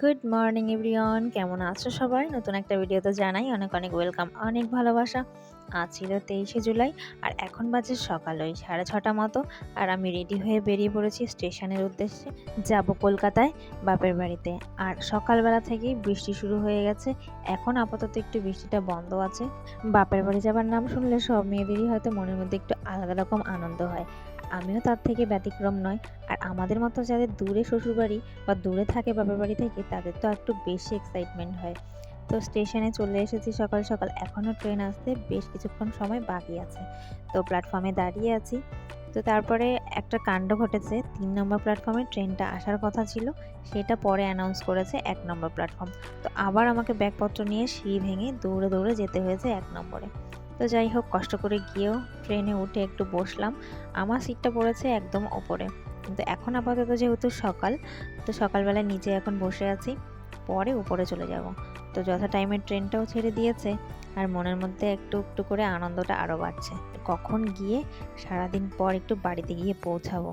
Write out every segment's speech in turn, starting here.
Good morning everyone. কেমন আছো সবাই? নতুন একটা ভিডিওতে জানাই অনেক অনেক ওয়েলকাম, অনেক ভালোবাসা। আজ ছিল তেইশে জুলাই আর এখন বাজে সকাল ওই সাড়ে ছটা মতো আর আমি রেডি হয়ে বেরিয়ে পড়েছি স্টেশনের উদ্দেশ্যে। যাব কলকাতায় বাপের বাড়িতে। আর সকালবেলা থেকেই বৃষ্টি শুরু হয়ে গেছে। এখন আপাতত একটু বৃষ্টিটা বন্ধ আছে। বাপের বাড়ি যাবার নাম শুনলে সব মেয়েদেরই হয়তো মনের মধ্যে একটু আলাদা রকম আনন্দ হয়। আমিও তার থেকে ব্যতিক্রম নয়। আর আমাদের মতো যাদের দূরে শ্বশুরবাড়ি বা দূরে থাকে বাবার বাড়ি থেকে, তাদের তো একটু বেশি এক্সাইটমেন্ট হয়। তো স্টেশনে চলে এসেছি সকাল সকাল। এখনও ট্রেন আসতে বেশ কিছুক্ষণ সময় বাকি আছে। তো প্ল্যাটফর্মে দাঁড়িয়ে আছি। তো তারপরে একটা কাণ্ড ঘটেছে। তিন নম্বর প্ল্যাটফর্মে ট্রেনটা আসার কথা ছিল। সেটা পরে অ্যানাউন্স করেছে এক নম্বর প্ল্যাটফর্ম তো আবার আমাকে ব্যাগপত্র নিয়ে সিঁড়ি ভেঙে দৌড়ে দৌড়ে যেতে হয়েছে এক নম্বরে। তো যাই হোক, কষ্ট করে গিয়েও ট্রেনে উঠে একটু বসলাম। আমার সিটটা পড়েছে একদম ওপরে। কিন্তু এখন আপাতত যেহেতু সকাল, তো সকালবেলা নিচে এখন বসে আছি, পরে উপরে চলে যাব। তো যথা টাইমে ট্রেনটাও ছেড়ে দিয়েছে, আর মনের মধ্যে একটু একটু করে আনন্দটা আরও বাড়ছে। কখন গিয়ে সারাদিন পর একটু বাড়িতে গিয়ে পৌঁছাবো?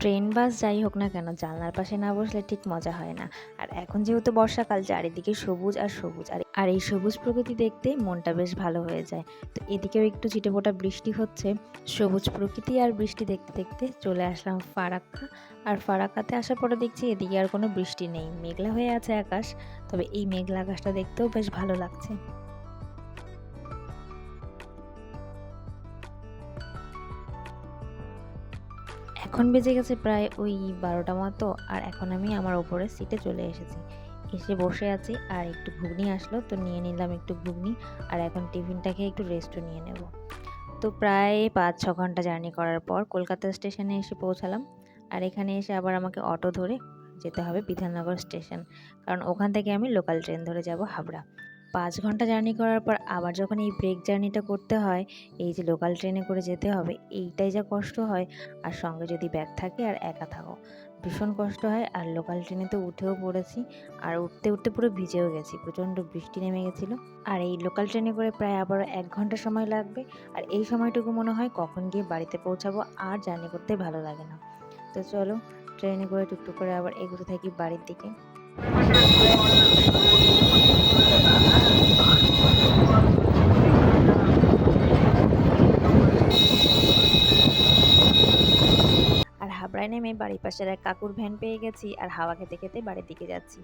ট্রেন, বাস যাই হোক না কেন, জানলার পাশে না বসলে ঠিক মজা হয় না। আর এখন যেহেতু বর্ষাকাল, চারিদিকে সবুজ আর সবুজ। আর আর এই সবুজ প্রকৃতি দেখতে মনটা বেশ ভালো হয়ে যায়। তো এদিকেও একটু চিটেপোটা বৃষ্টি হচ্ছে। সবুজ প্রকৃতি আর বৃষ্টি দেখতে দেখতে চলে আসলাম ফারাক্কা। আর ফারাক্কাতে আসার পরে দেখছি এদিকে আর কোনো বৃষ্টি নেই। মেঘলা হয়ে আছে আকাশ, তবে এই মেঘলা আকাশটা দেখতেও বেশ ভালো লাগছে। এখন বেজে গেছে প্রায় ওই বারোটা মতো, আর এখন আমি আমার ওপরে সিটে চলে এসেছি। এসে বসে আছি, আর একটু ঘুগনি আসলো, তো নিয়ে নিলাম একটু ঘুগনি, আর এখন টিফিনটা খেয়ে একটু রেস্টও নিয়ে নেব। তো প্রায় পাঁচ, ছ ঘণ্টা জার্নি করার পর কলকাতা স্টেশনে এসে পৌঁছালাম, আর এখানে এসে আবার আমাকে অটো ধরে যেতে হবে বিধাননগর স্টেশন কারণ ওখান থেকে আমি লোকাল ট্রেন ধরে যাব হাবড়া। পাঁচ ঘণ্টা জার্নি করার পর আবার যখন এই ব্রেক জার্নিটা করতে হয়, এই যে লোকাল ট্রেনে করে যেতে হবে, এইটাই যা কষ্ট হয়, আর সঙ্গে যদি ব্যাগ থাকে আর একা থাকো। ভীষণ কষ্ট হয়, আর লোকাল ট্রেনে তো উঠেও পড়েছি, আর উঠতে উঠতে পুরো ভিজেও গেছি, প্রচণ্ড বৃষ্টি নেমে গেছিল। আর এই লোকাল ট্রেনে করে প্রায় আবার এক ঘণ্টা সময় লাগবে, আর এই সময়টুকু মনে হয় কখন গিয়ে বাড়িতে পৌঁছাবো আর জার্নি করতে ভালো লাগে না। তো চলো, ট্রেনে করে টুকটুক করে আবার এগুলো থাকি বাড়ির দিকে। আর হাবড়ায় নেমে বাড়ির পাশের এক কাকুর ভ্যান পেয়ে গেছি আর হাওয়া খেতে খেতে বাড়ির দিকে যাচ্ছি।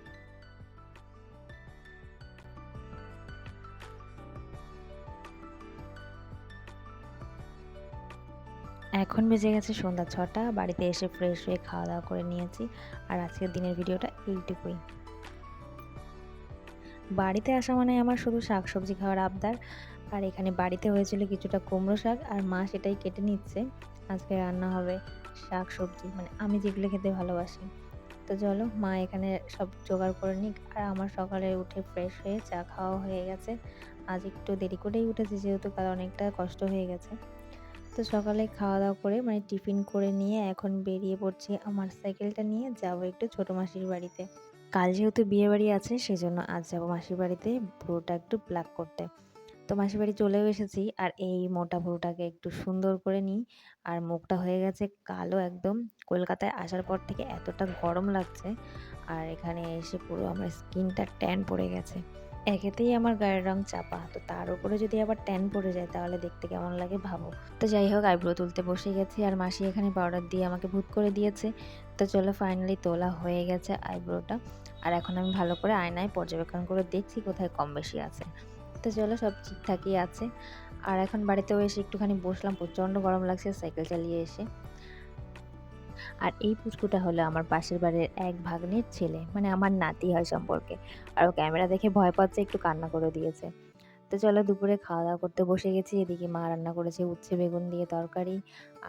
এখন বেজে গেছে সন্ধ্যা ছটা, বাড়িতে এসে ফ্রেশ হয়ে খাওয়া দাওয়া করে নিয়েছি। আর আজকের দিনের ভিডিওটা এইটুকুই। বাড়িতে আসা মানে আমার শুধু শাক সবজি খাওয়ার আবদার। আর এখানে বাড়িতে হয়েছিল কিছুটা কুমড়ো শাক, আর মা সেটাই কেটে নিচ্ছে। আজকে রান্না হবে শাক সবজি মানে আমি যেগুলো খেতে ভালোবাসি। তো চলো, মা এখানে সব জোগাড় করে নিক। আর আমার সকালে উঠে ফ্রেশ হয়ে চা খাওয়া হয়ে গেছে। আজ একটু দেরি করেই উঠেছি, যেহেতু কাল অনেকটা কষ্ট হয়ে গেছে। তো সকালে খাওয়া দাওয়া করে মানে টিফিন করে নিয়ে এখন বেরিয়ে পড়ছি আমার সাইকেলটা নিয়ে যাব একটু ছোটো মাসির বাড়িতে। কাল যেহেতু বিয়ে বাড়ি আছে সেজন্য আজ যাব মাসির বাড়িতে ভুরুটা একটু ব্ল্যাক করতে। তো মাসির বাড়ি চলেও এসেছি আর এই মোটা ভুরুটাকে একটু সুন্দর করে নিই। আর মুখটা হয়ে গেছে কালো একদম। কলকাতায় আসার পর থেকে এতটা গরম লাগছে। আর এখানে এসে পুরো আমার স্কিনটা ট্যান পড়ে গেছে। একেতেই আমার গায়ের রং চাপা। তো তার উপরে যদি আবার ট্যান পড়ে যায়, তাহলে দেখতে কেমন লাগে ভাবো। তো যাই হোক, আইব্রো তুলতে বসে গেছি আর মাসি এখানে পাউডার দিয়ে আমাকে ভূত করে দিয়েছে। তো চলো ফাইনালি তোলা হয়ে গেছে আইব্রোটা। আর এখন আমি ভালো করে আয়নায় পর্যবেক্ষণ করে দেখছি কোথায় কম বেশি আছে। তো চলো সব ঠিকঠাকই আছে। আর এখন বাড়িতেও এসে একটুখানি বসলাম, প্রচণ্ড গরম লাগছে সাইকেল চালিয়ে এসে। আর এই পুচকুটা হলো আমার পাশের বাড়ির এক ভাগ্নের ছেলে মানে আমার নাতি হয় সম্পর্কে। আর ও ক্যামেরা দেখে ভয় পাচ্ছে, একটু কান্না করে দিয়েছে। তো চলো দুপুরে খাওয়া দাওয়া করতে বসে গেছি। এদিকে মা রান্না করেছে উচ্ছে বেগুন দিয়ে তরকারি,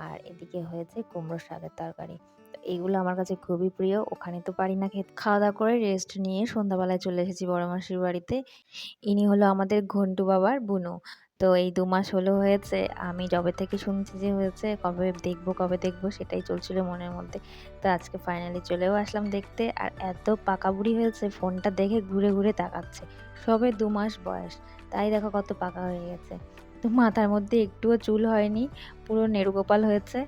আর এদিকে হয়েছে কুমড়ো শাকের তরকারি। তো এগুলো আমার কাছে খুবই প্রিয়। ওখানে তো পারি না খেতে। খাওয়া দাওয়া করে রেস্ট নিয়ে সন্ধ্যাবেলায় চলে এসেছি বড় মাসির বাড়িতে। ইনি হলো আমাদের ঘন্টু বাবার বুনু তো এই দু মাস হলো হয়েছে। আমি যবে থেকে শুনছি যে হয়েছে, কবে দেখব কবে দেখব সেটাই চলছিল মনের মধ্যে। তো আজকে ফাইনালি চলেও আসলাম দেখতে। আর এত পাকাবুড়ি হয়েছে, ফোনটা দেখে ঘুরে ঘুরে তাকাচ্ছে। সবে দু মাস বয়স, তাই দেখো কত পাকা হয়ে গেছে। তো মাথার মধ্যে একটুও চুল হয়নি, পুরো নেড়ুগোপাল হয়েছে।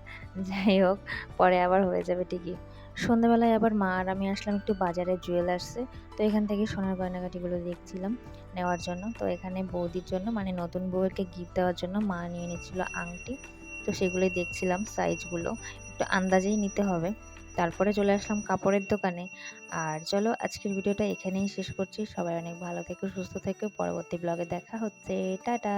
যাই হোক, পরে আবার হয়ে যাবে ঠিকই। সন্ধ্যাবেলায় আবার মা আর আমি আসলাম একটু বাজারে জুয়েলার্সে তো এখান থেকে সোনার গয়নাগাটিগুলো দেখছিলাম নেওয়ার জন্য। তো এখানে বৌদির জন্য মানে নতুন বউয়েরকে গিফট দেওয়ার জন্য মা নিয়ে নিচ্ছিল আংটি। তো সেগুলোই দেখছিলাম সাইজগুলো একটু আন্দাজেই নিতে হবে। তারপরে চলে আসলাম কাপড়ের দোকানে। আর চলো আজকের ভিডিওটা এখানেই শেষ করছি। সবাই অনেক ভালো থেকো, সুস্থ থেকো। পরবর্তী ব্লগে দেখা হচ্ছে। টাটা!